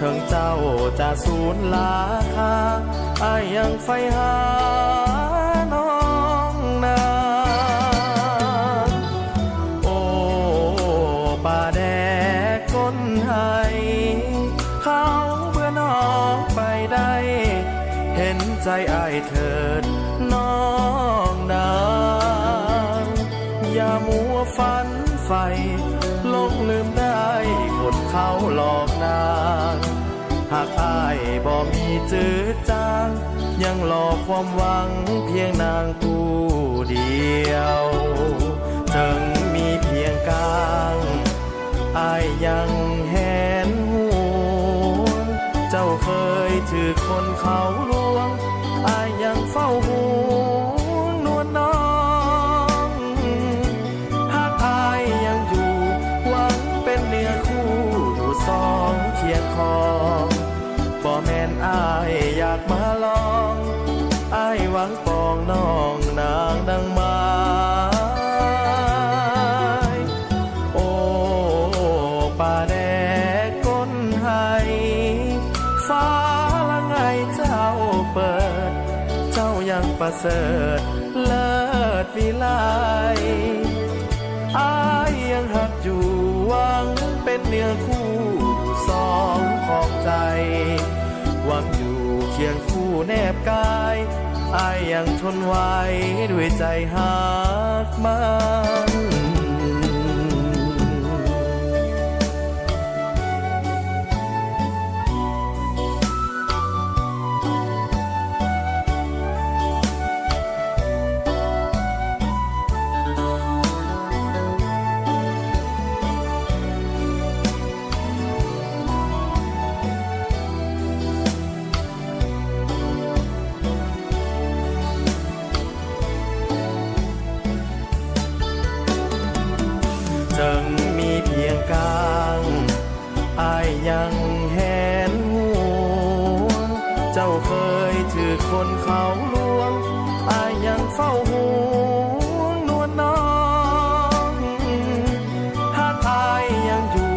ถึงเจ้าจะสูญลาคาอายยังไฟหาน้องนางโอ้ป่าแดกก้นไห้เขาเบื่อน้องไปได้ เห็นใจอายเถิดน้องนางอย่ามัวฝันใฝ่หลงลืมได้คนเขาหลอกนาง หากอายบ่มีจืดจาง ยังหลอกความหวังเพียงนางผู้เดียวถึงมีเพียงกลางอายยังแหนห่วเจ้าเคยถือคนเขาลวงอายยังเฝ้าห่ แดกก้นไห้ฟ้าละไงเจ้าเปิด เจ้ายังประเสริฐเลิศวิไลอายยังหักอยู่หวังเป็นเนื้อคู่สองของใจหวังอยู่เคียงคู่แนบกายอายยังทนไว้ด้วยใจหักมันจึ แหนห่วง เจ้าเคยถือคนเขาลวงอายยังเฝ้าห่วงนวลน้องหากอายยังอยู่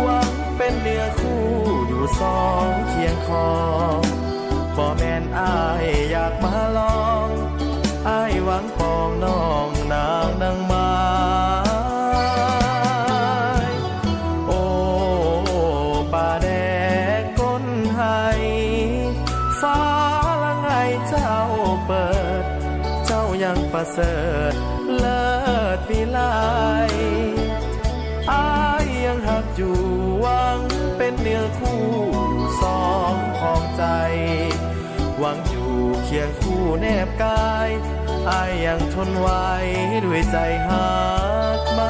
หวังเป็นเนื้อคู่อยู่สองเคียงคอบ่แม่นอายอยากมาลอง เปิด เจ้ายังประเสริฐเลิศวิไลอายยังหักอยู่หวังเป็นเนื้อคู่สองของใจ หวังอยู่เคียงคู่แนบกายอายยังทนไว้ด้วยใจหักมัน